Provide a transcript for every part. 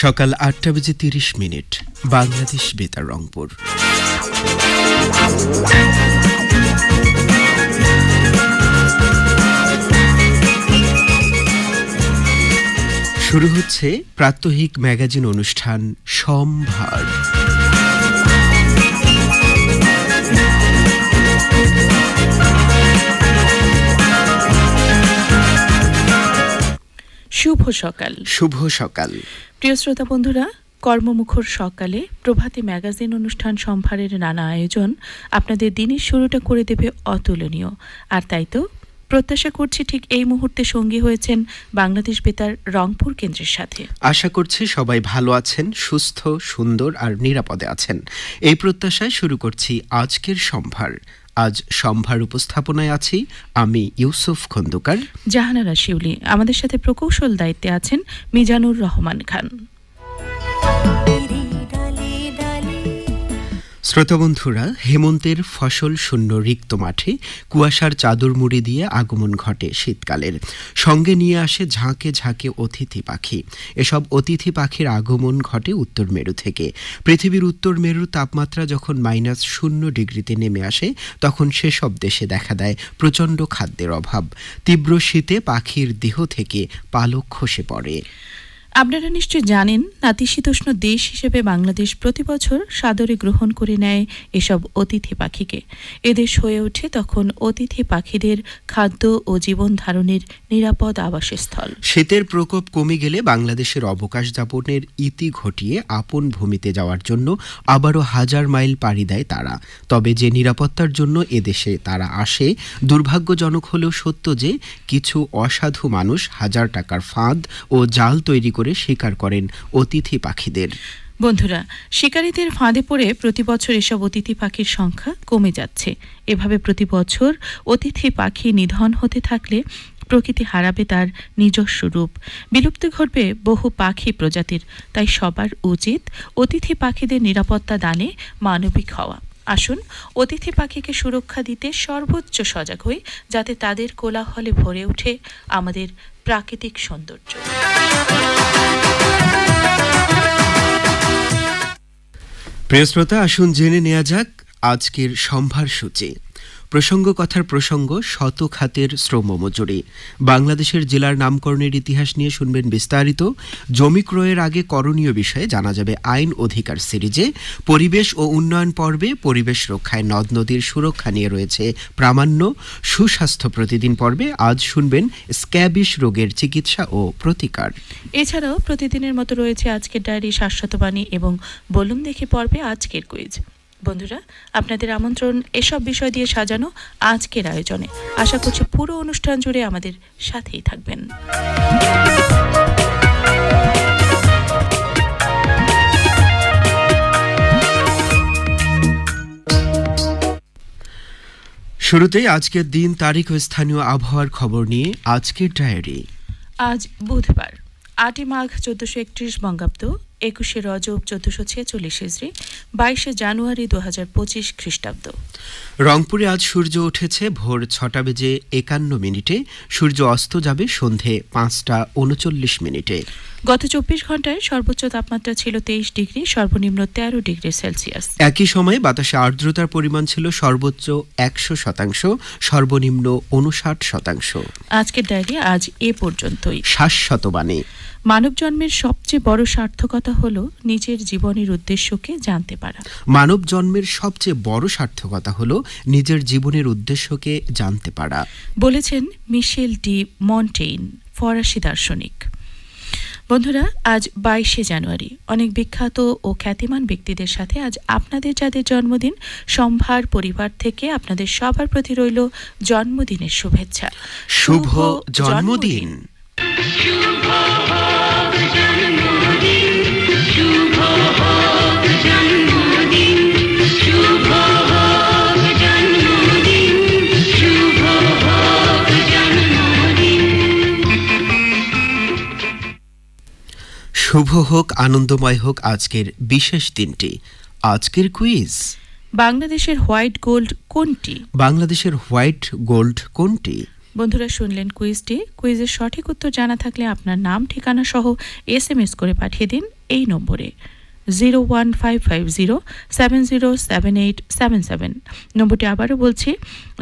সকাল আটটা বেজে তিরিশ মিনিট বাংলাদেশ বেতার রংপুর। শুরু হচ্ছে প্রাত্যহিক ম্যাগাজিন অনুষ্ঠান সম্ভার। সকাল। শুভ সকাল। প্রিয় শ্রোতা বন্ধুরা কর্মমুখর সকালে প্রভাতী ম্যাগাজিন অনুষ্ঠান সম্ভারের নানা আয়োজন আপনাদের দিনের শুরুটা করে দেবে অতুলনীয়। আর তাই তো প্রত্যাশা করছি ঠিক এই মুহূর্তে সঙ্গী হয়েছেন বাংলাদেশ বেতার রংপুর কেন্দ্রের সাথে। আশা করছি সবাই ভালো আছেন সুস্থ সুন্দর আর নিরাপদে আছেন। এই প্রত্যাশায় শুরু করছি আজকের সম্ভার। আজ সম্ভার উপস্থাপনায় আছি আমি ইউসুফ খন্দকার। জাহানারা শিউলি আমাদের সাথে প্রকৌশল দায়িত্বে আছেন মিজানুর রহমান খান। শ্রোতবন্ধুরা, হেমন্তের ফসল শূন্য রিক্ত মাঠে কুয়াশার চাদর মুড়ি দিয়ে আগমন ঘটে শীতকালের। সঙ্গে নিয়ে আসে ঝাঁকে ঝাঁকে অতিথি পাখি। এসব অতিথি পাখির আগমন ঘটে উত্তর মেরু থেকে। পৃথিবীর উত্তর মেরুর তাপমাত্রা যখন মাইনাস শূন্য ডিগ্রিতে নেমে আসে, তখন সেসব দেশে দেখা দেয় প্রচণ্ড খাদ্যের অভাব। তীব্র শীতে পাখির দেহ থেকে পালক খসে পড়ে। আপনারা নিশ্চয় জানেন নাতিশীতোষ্ণ দেশ হিসেবে বাংলাদেশ প্রতি বছর সাদরে গ্রহণ করে নেয় এসব অতিথি পাখিকে। এদেশ হয়ে ওঠে তখন অতিথি পাখিদের খাদ্য ও জীবন ধারণের নিরাপদ আবাসস্থল। শীতের প্রকোপ কমে গেলে বাংলাদেশের অবকাশ যাপনের ইতি ঘটিয়ে আপন ভূমিতে যাওয়ার জন্য আবারও হাজার মাইল পাড়ি দেয় তারা। তবে যে নিরাপত্তার জন্য এদেশে তারা আসে, দুর্ভাগ্যজনক হলেও সত্য যে কিছু অসাধু মানুষ হাজার টাকার ফাঁদ ও জাল তৈরি করে শিকার করেন অতিথি পাখিদের। বন্ধুরা, শিকারীদের ফাঁদে পড়ে প্রতি বছর এসব অতিথি পাখির সংখ্যা কমে যাচ্ছে। এভাবে প্রতি বছর অতিথি পাখি নিধন হতে থাকলে প্রকৃতি হারাবে তার নিজস্ব রূপ। বিলুপ্তি ঘটবে বহু পাখি প্রজাতির, তাই সবার উচিত অতিথি পাখিদের নিরাপত্তা দানে মানবিক হওয়া। আসুন, অতিথি পাখিকে সুরক্ষা দিতে সর্বোচ্চ সজাগ হই, যাতে তাদের কোলাহলে ভরে ওঠে আমাদের প্রাকৃতিক সৌন্দর্য। প্রিয় শ্রোতা আসুন জেনে নেওয়া যাক আজকের সম্ভার সূচি। প্রসঙ্গ কথার প্রসঙ্গ শত খাতের শ্রম মজুরি বাংলাদেশের জেলার নামকরণের ইতিহাস নিয়ে শুনবেন বিস্তারিত। জমি ক্রয়ের আগে করণীয় বিষয়ে জানা যাবে আইন অধিকার সিরিজে। পরিবেশ ও উন্নয়ন পর্বে পরিবেশ রক্ষায় নদ নদীর সুরক্ষা নিয়ে রয়েছে প্রামাণ্য। সুস্বাস্থ্য প্রতিদিন পর্বে আজ শুনবেন স্ক্যাবিশ রোগের চিকিৎসা ও প্রতিকার। এছাড়াও প্রতিদিনের মতো রয়েছে আজকের ডায়েরি শাশ্বতবাণী এবং বলুন দেখে পর্বে আজকের কুইজ। বন্ধুরা আপনাদের আমন্ত্রণ এসব বিষয় দিয়ে সাজানো আজকের আয়োজনে। আশা করছি পুরো অনুষ্ঠান জুড়ে আমাদের সাথেই থাকবেন। শুরুতেই আজকের দিন তারিখ ও স্থানীয় আবহাওয়ার খবর নিয়ে আজকের ডায়েরি। আজ বুধবার আটই মাঘ চোদ্দশো একত্রিশ বঙ্গাব্দ একুশে রজব চোদ্দশো ছেচল্লিশ হিজড়ি বাইশে জানুয়ারি দু হাজার পঁচিশ খ্রিস্টাব্দ। রংপুরে আজ সূর্য উঠেছে ভোর ছটা বেজে একান্ন মিনিটে। সূর্য অস্ত যাবে সন্ধে পাঁচটা উনচল্লিশ মিনিটে। গত চব্বিশ ঘন্টায় সর্বোচ্চ তাপমাত্রা ছিল তেইশ ডিগ্রি সর্বনিম্ন তেরো ডিগ্রি সেলসিয়াস। একই সময়ে বাতাসে আর্দ্রতার পরিমাণ ছিল সর্বোচ্চ একশো শতাংশ সর্বনিম্ন উনষাট শতাংশ। আজকের ডায়েরি আজ এ পর্যন্তই। শাশ্বতবাণী। মানব জন্মের সবচেয়ে বড় সার্থকতা হল নিজের জীবনের উদ্দেশ্যকে জানতে পারা। মানব জন্মের সবচেয়ে বড় সার্থকতা হল নিজের জীবনের উদ্দেশ্যকে জানতে পারা। বলেছেন মিশেল ডি মন্টেইন ফরাসি দার্শনিক। বন্ধুরা আজ বাইশে জানুয়ারি। অনেক বিখ্যাত ও খ্যাতিমান ব্যক্তিদের সাথে আজ আপনাদের যাদের জন্মদিন সম্ভার পরিবার থেকে আপনাদের সবার প্রতি রইল জন্মদিনের শুভেচ্ছা। শুভ জন্মদিন। শুভ হোক আনন্দময় হোক আজকের বিশেষ দিনটি। আজকের কুইজ বাংলাদেশের হোয়াইট গোল্ড কোনটি? বাংলাদেশের হোয়াইট গোল্ড কোনটি? বন্ধুরা শুনলেন কুইজটি কুইজের সঠিক উত্তর জানা থাকলে আপনার নাম ঠিকানা সহ এস এম এস করে পাঠিয়ে দিন এই নম্বরে। Zero one five five zero seven zero seven eight seven seven নম্বরটি আবারও বলছি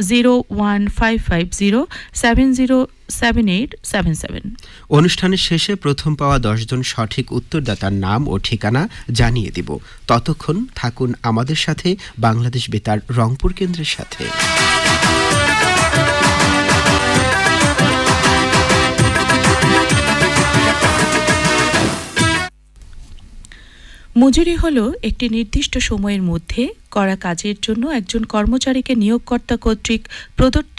zero one five five zero seven zero seven eight seven seven অনুষ্ঠানের শেষে প্রথম পাওয়া দশজন সঠিক উত্তরদাতার নাম ও ঠিকানা জানিয়ে দিব। ততক্ষণ থাকুন আমাদের সাথে, বাংলাদেশ বেতার রংপুর কেন্দ্রের সাথে। মজুরি হল একটি নির্দিষ্ট সময়ের মধ্যে করা কাজের জন্য একজন কর্মচারীকে নিয়োগকর্তা কর্তৃক প্রদত্ত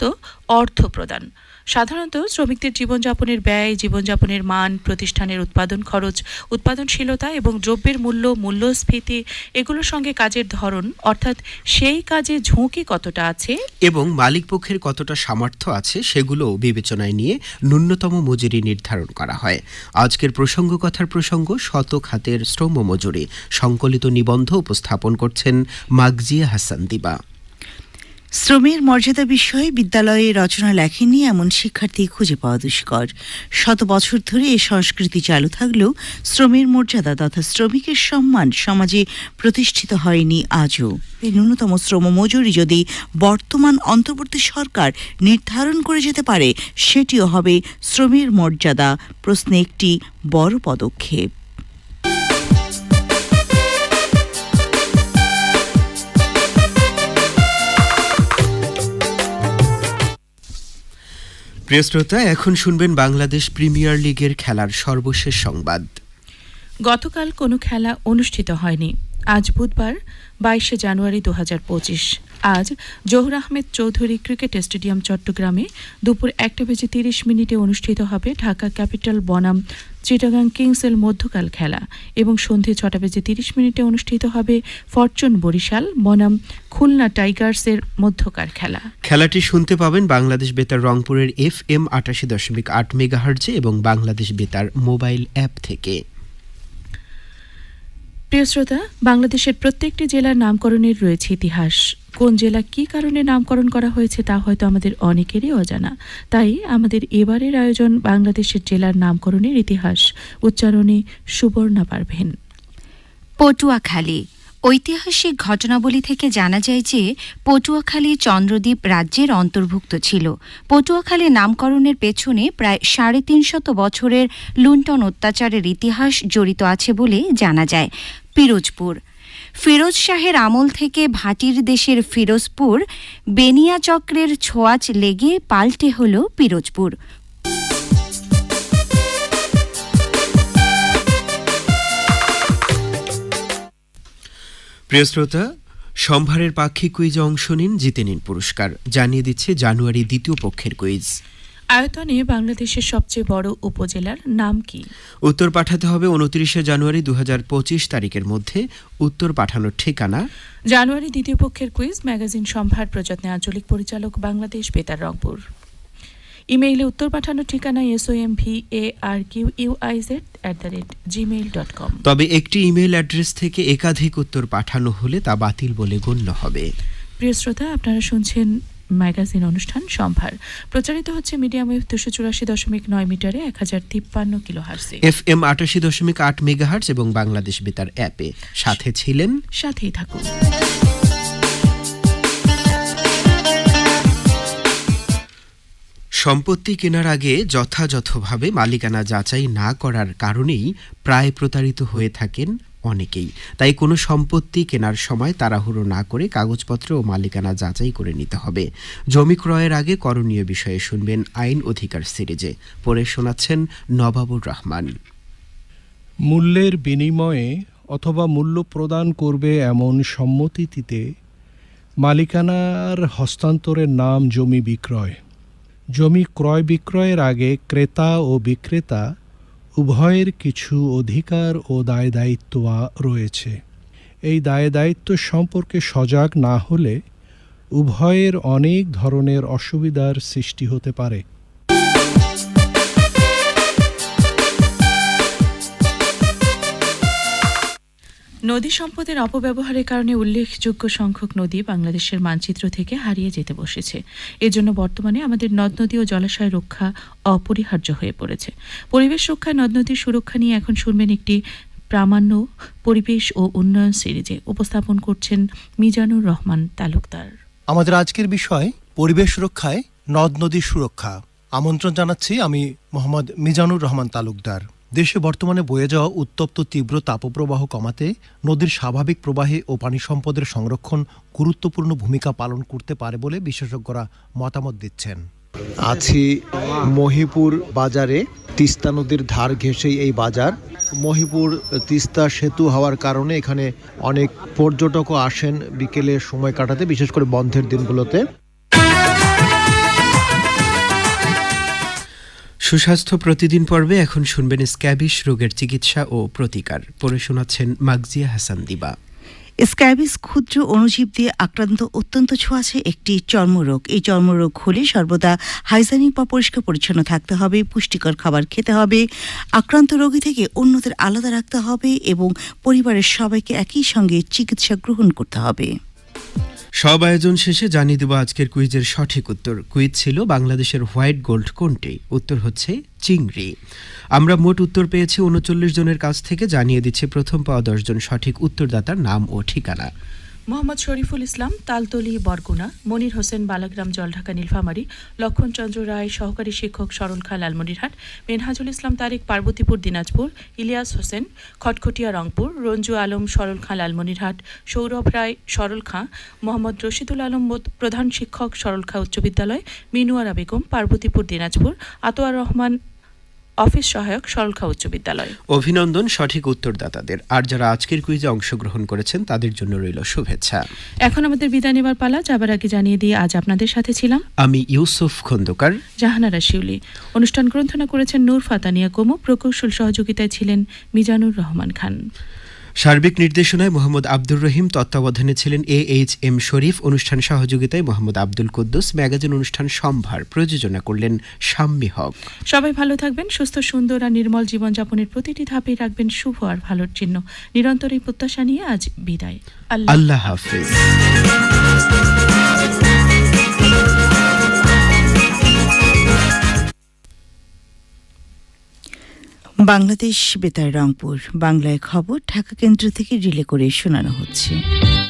অর্থ প্রদান। সাধারণত শ্রমিকদের জীবনযাপনের ব্যয়, জীবনযাপনের মান, প্রতিষ্ঠানের উৎপাদন খরচ, উৎপাদনশীলতা এবং দ্রব্যের মূল্য, মূল্যস্ফীতি এগুলোর সঙ্গে কাজের ধরন, অর্থাৎ সেই কাজে ঝুঁকি কতটা আছে? এবং মালিক পক্ষের কতটা সামর্থ্য আছে সেগুলো বিবেচনায় নিয়ে ন্যূনতম মজুরি নির্ধারণ করা হয়। আজকের প্রসঙ্গ কথার প্রসঙ্গ শত খাতের শ্রম মজুরি, সংকলিত নিবন্ধ উপস্থাপন করছেন মাগজিয়া হাসান দিবা। শ্রমের মর্যাদা বিষয়ে বিদ্যালয়ে রচনা লেখেননি এমন শিক্ষার্থী খুঁজে পাওয়া দুষ্কর। শত বছর ধরে এ সংস্কৃতি চালু থাকলেও শ্রমের মর্যাদা তথা শ্রমিকের সম্মান সমাজে প্রতিষ্ঠিত হয়নি আজও। ন্যূনতম শ্রম মজুরি যদি বর্তমান অন্তর্বর্তী সরকার নির্ধারণ করে যেতে পারে, সেটিও হবে শ্রমের মর্যাদা প্রশ্নে একটি বড় পদক্ষেপ। প্রিয় শ্রোতা এখন শুনবেন বাংলাদেশ প্রিমিয়ার লিগের খেলার সর্বশেষ সংবাদ। গতকাল কোনো খেলা অনুষ্ঠিত হয়নি। আজ বুধবার, বাইশে জানুয়ারি দু আজ জহুর আহমেদ চৌধুরী ক্রিকেট স্টেডিয়াম চট্টগ্রামে দুপুর একটা বেজে তিরিশ মিনিটে অনুষ্ঠিত হবে ঢাকা ক্যাপিটাল বনাম চিটাগাং কিংসের মধ্যকাল খেলা এবং সন্ধে ছটা বেজে তিরিশ মিনিটে অনুষ্ঠিত হবে ফরচুন বরিশাল, বনাম খুলনা টাইগার্সের মধ্যকার খেলা। খেলাটি শুনতে পাবেন বাংলাদেশ বেতার রংপুরের এফ এম আটাশি দশমিক আট মেগাহার্জে এবং বাংলাদেশ বেতার মোবাইল অ্যাপ থেকে। প্রিয় শ্রোতা, বাংলাদেশের প্রত্যেকটি জেলার নামকরণের রয়েছে ইতিহাস। কোন জেলা কি কারণে নামকরণ করা হয়েছে তা হয়তো আমাদের অনেকেরই অজানা। তাই আমাদের এবারের আয়োজন বাংলাদেশের জেলার নামকরণের ইতিহাস। উচ্চারণে সুবর্ণা পারভেন। পটুয়াখালী ঐতিহাসিক ঘটনাবলী থেকে জানা যায় যে পটুয়াখালী চন্দ্রদ্বীপ রাজ্যের অন্তর্ভুক্ত ছিল। পটুয়াখালী নামকরণের পেছনে প্রায় সাড়ে তিনশত বছরের লুণ্ঠন অত্যাচারের ইতিহাস জড়িত আছে বলে জানা যায়। পিরোজপুর। ফিরোজ শাহের আমল থেকে ভাটির দেশের ফিরোজপুর বেনিয়া চক্রের ছোঁয়াচ লেগে পাল্টে হল পিরোজপুর। প্রিয় শ্রোতা সম্ভারের পাক্ষিক কুইজে অংশ নিন জিতে নিন পুরস্কার। জানিয়ে দিচ্ছে জানুয়ারি দ্বিতীয় পক্ষের কুইজ। আয়তনে বাংলাদেশের সবচেয়ে বড় উপজেলার নাম কি? উত্তর পাঠাতে হবে উনত্রিশে জানুয়ারি দু হাজার পঁচিশ তারিখের মধ্যে। উত্তর পাঠানোর ঠিকানা? জানুয়ারি দ্বিতীয় পক্ষের কুইজ ম্যাগাজিন সম্ভার প্রযত্নে আঞ্চলিক পরিচালক বাংলাদেশ বেতার রংপুর। ইমেইলে উত্তর পাঠানোর ঠিকানা S O M V A R Q U I Z at the rate gmail dot com তবে একটি ইমেল অ্যাড্রেস থেকে একাধিক উত্তর পাঠানো হলে তা বাতিল বলে গণ্য হবে। প্রিয় শ্রোতা আপনারা শুনছেন ম্যাগাজিন অনুষ্ঠান সম্ভার। প্রচারিত হচ্ছে মিডিয়াম ওয়েভ দুশো চুরাশি দশমিক নয় মিটারে এক হাজার তিপ্পান্ন কিলো হার্সে এফ এম আটাশি দশমিক আট মেগাহার্জ এবং বাংলাদেশ বেতার অ্যাপে। সাথে ছিলেন সাথেই থাকুন। সম্পত্তি কেনার আগে যথাযথভাবে মালিকানা যাচাই না করার কারণেই প্রায় প্রতারিত হয়ে থাকেন অনেকেই। তাই কোনো সম্পত্তি কেনার সময় তাড়াহুড়ো না করে কাগজপত্র ও মালিকানা যাচাই করে নিতে হবে। জমি ক্রয়ের আগে করণীয় বিষয়ে শুনবেন আইন অধিকার সিরিজে। পড়ে শোনাচ্ছেন নবাবুর রহমান। মূল্যের বিনিময়ে অথবা মূল্য প্রদান করবে এমন সম্মতিতে মালিকানার হস্তান্তরের নাম জমি বিক্রয়। জমি ক্রয় বিক্রয়ের আগে ক্রেতা ও বিক্রেতা, উভয়ের কিছু অধিকার ও দায় দায়িত্ব রয়েছে। এই দায় দায়িত্ব সম্পর্কে সজাগ না হলে উভয়ের অনেক ধরনের অসুবিধার সৃষ্টি হতে পারে। নদী সম্পদের অপব্যবহারের কারণে উল্লেখযোগ্য সংখ্যক নদী বাংলাদেশের মানচিত্র থেকে হারিয়ে যেতে বসেছে। এজন্য বর্তমানে আমাদের নদ নদী ও জলাশয় রক্ষা অপরিহার্য হয়ে পড়েছে। পরিবেশ রক্ষায় নদ নদীর সুরক্ষা নিয়ে এখন শুনবেন একটি প্রামাণ্য পরিবেশ ও উন্নয়ন সিরিজে উপস্থাপন করছেন মিজানুর রহমান তালুকদার। আমাদের আজকের বিষয়, পরিবেশ সুরক্ষায় নদ নদীর সুরক্ষা। আমন্ত্রণ জানাচ্ছি আমি মোহাম্মদ মিজানুর রহমান তালুকদার। দেশে বর্তমানে বয়ে যাওয়া উত্তপ্ত তীব্র তাপপ্রবাহ কমাতে নদীর স্বাভাবিক প্রবাহে ও পানি সম্পদের সংরক্ষণ গুরুত্বপূর্ণ ভূমিকা পালন করতে পারে বলে বিশেষজ্ঞরা মতামত দিচ্ছেন। আছি মহিপুর বাজারে, তিস্তা নদীর ধার ঘেঁষেই এই বাজার। মহিপুর তিস্তা সেতু হওয়ার কারণে এখানে অনেক পর্যটকও আসেন বিকেলে সময় কাটাতে, বিশেষ করে বন্ধের দিনগুলোতে। সুস্বাস্থ্য প্রতিদিন পর্বে এখন শুনবেন স্ক্যাবিস রোগের চিকিৎসা ও প্রতিকার। পড়ে শোনাচ্ছেন মাগজিয়া হাসান দিবা। স্ক্যাবিস ক্ষুদ্র অণুজীব দিয়ে আক্রান্ত অত্যন্ত ছোঁয়াছে একটি চর্মরোগ। এই চর্মরোগ হলে সর্বদা হাইজেনিক বা পরিষ্কার পরিচ্ছন্ন থাকতে হবে, পুষ্টিকর খাবার খেতে হবে, আক্রান্ত রোগী থেকে অন্যদের আলাদা রাখতে হবে এবং পরিবারের সবাইকে একই সঙ্গে চিকিৎসা গ্রহণ করতে হবে। সব আয়োজন শেষে জানিয়ে দেব আজকের কুইজের সঠিক উত্তর। কুইজ ছিল বাংলাদেশের হোয়াইট গোল্ড কোনটি? উত্তর হচ্ছে চিংড়ি। আমরা মোট উত্তর পেয়েছি উনচল্লিশ জনের কাছ থেকে, জানিয়ে দিচ্ছে প্রথম পাওয়া দশজন সঠিক উত্তরদাতার নাম ও ঠিকানা। মোহাম্মদ শরীফুল ইসলাম, তালতলি, বরগুনা, মনির হোসেন, বালাগ্রাম, জলঢাকা, নীলফামারী লক্ষণচন্দ্র রায়, সহকারী শিক্ষক সরল খা, লালমনিরহাট, মেনহাজুল ইসলাম তারিক পার্বতীপুর, দিনাজপুর, ইলিয়াস হোসেন, খটখটিয়া, রংপুর, রঞ্জু আলম সরল খাঁ, লালমনিরহাট, সৌরভ রায় সরল খাঁ, মোহাম্মদ রশিদুল আলম প্রধান শিক্ষক সরল খাঁ উচ্চ বিদ্যালয়, মিনুয়ারা বেগম, পার্বতীপুর, দিনাজপুর, আতোয়ার রহমান অফিস সহায়ক সরলখা উচ্চ বিদ্যালয়। অভিনন্দন সঠিক উত্তরদাতাদের। আর যারা আজকের কুইজে অংশগ্রহণ করেছেন তাদের জন্য রইল শুভেচ্ছা। এখন আমাদের বিদায় নেবার পালা যাবার আগে জানিয়ে দিয়ে আজ আপনাদের সাথে ছিলাম আমি ইউসুফ খন্দকার। জাহানারা শিউলি। অনুষ্ঠান গ্রন্থনা করেছেন নূর ফাতানিয়া কোমো প্রকৌশল সহযোগিতায় ছিলেন মিজানুর রহমান খান। সার্বিক নির্দেশনায় মোহাম্মদ আব্দুর রহিম তত্ত্বাবধানে ছিলেন এ এইচ এম শরীফ অনুষ্ঠান সহযোগিতায় মোহাম্মদ আব্দুল কুদ্দুস ম্যাগাজিন অনুষ্ঠান সম্ভার প্রযোজনা করলেন শাম্মী হক। সবাই ভালো থাকবেন সুস্থ সুন্দর আর নির্মল জীবনযাপনের প্রতিটি ধাপে রাখবেন শুভ আর ভালোর চিহ্ন। নিরন্তর এই প্রত্যাশা নিয়ে আজ বিদায়। আল্লাহ আল্লাহ হাফিজ। বাংলাদেশ বেতার রংপুর। বাংলায় খবর ঢাকা কেন্দ্র থেকে রিলে করে শোনানো হচ্ছে।